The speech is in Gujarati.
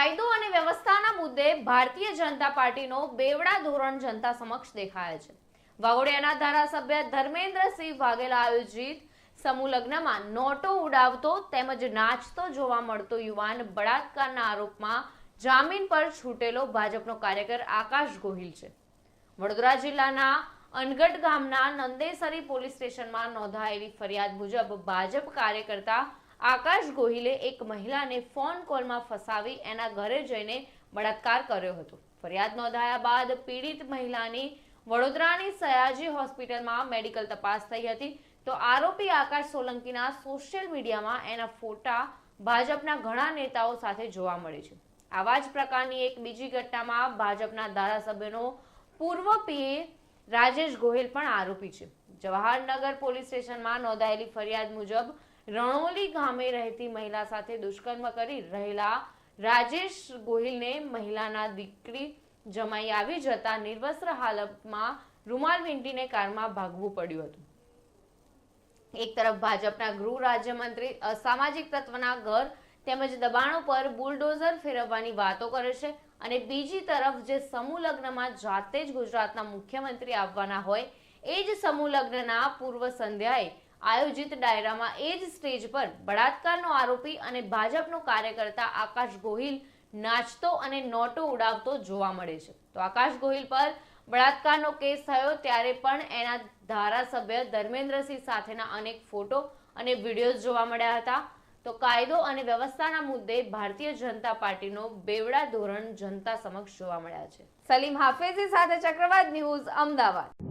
કાયદો અને વ્યવસ્થાના મુદ્દે ભારતીય જનતા પાર્ટીનો બેવડા ધોરણ જનતા સમક્ષ દેખાય છે. વાઘોડિયાના ધારાસભ્ય ધર્મેન્દ્રસિંહ વાઘેલા આયોજિત સમૂહ લગ્નમાં નોટો ઉડાવતો તેમજ નાચતો જોવા મળતો યુવાન બળાત્કારના આરોપમાં જામીન પર છૂટેલો ભાજપનો કાર્યકર આકાશ ગોહિલ છે. વડોદરા જિલ્લાના અનગઢ ગામના નંદેસરી પોલીસ સ્ટેશનમાં નોંધાયેલી ફરિયાદ મુજબ ભાજપ કાર્યકર્તા આકાશ ગોહિલે એક મહિલાને ફોન કોલમાં ફસાવી એના ઘરે જઈને બળાત્કાર કર્યો હતો. ફરિયાદ નોંધાયા બાદ પીડિત મહિલાની વડોદરાની સયાજી હોસ્પિટલમાં મેડિકલ તપાસ થઈ હતી. તો આરોપી આકાશ સોલંકીના સોશિયલ મીડિયામાં એના ફોટા ભાજપના ઘણા નેતાઓ સાથે જોવા મળે છે. આવા જ પ્રકારની એક બીજી ઘટનામાં ભાજપના ધારાસભ્યનો પૂર્વ પીએ રાજેશ ગોહિલ પણ આરોપી છે. જવાહરનગર પોલીસ સ્ટેશનમાં નોંધાયેલી ફરિયાદ મુજબ રણોલી ગામે રહેતી મહિલા સાથે દુષ્કર્મ કરી રહેલા રાજેશ ગોહિલને મહિલાના દીકરી જમાઈ આવી જતા નિર્વસ્ત્ર હાલતમાં રૂમાલ વીંટીને કારમાં ભાગવું પડ્યું હતું. એક તરફ ભાજપના ગૃહ રાજ્યમંત્રી અસામાજિક તત્વના ઘર તેમજ દબાણો પર બુલડોઝર ફેરવવાની વાતો કરે છે અને બીજી તરફ જે સમૂહ લગ્નમાં જાતે જ ગુજરાતના મુખ્યમંત્રી આવવાના હોય, એ જ સમૂહ લગ્નના પૂર્વ સંધ્યાએ આયોજિત ડાયરામાં એ જ સ્ટેજ પર બળાત્કારનો આરોપી અને ભાજપનો કાર્યકર્તા આકાશ ગોહિલ નાચતો અને નોટો ઉડાવતો જોવા મળે છે. તો આકાશ ગોહિલ પર બળાત્કારનો કેસ થયો ત્યારે પણ એના ધારાસભ્ય ધર્મેન્દ્રસિંહ સાથેના અનેક ફોટો અને વિડીયોઝ જોવા મળ્યા હતા. તો કાયદો અને વ્યવસ્થાના મુદ્દે ભારતીય જનતા પાર્ટીનો બેવડા ધોરણ જનતા સમક્ષ જોવા મળ્યા છે. સલીમ હાફિઝી સાથે ચક્રવાત ન્યૂઝ અમદાવાદ.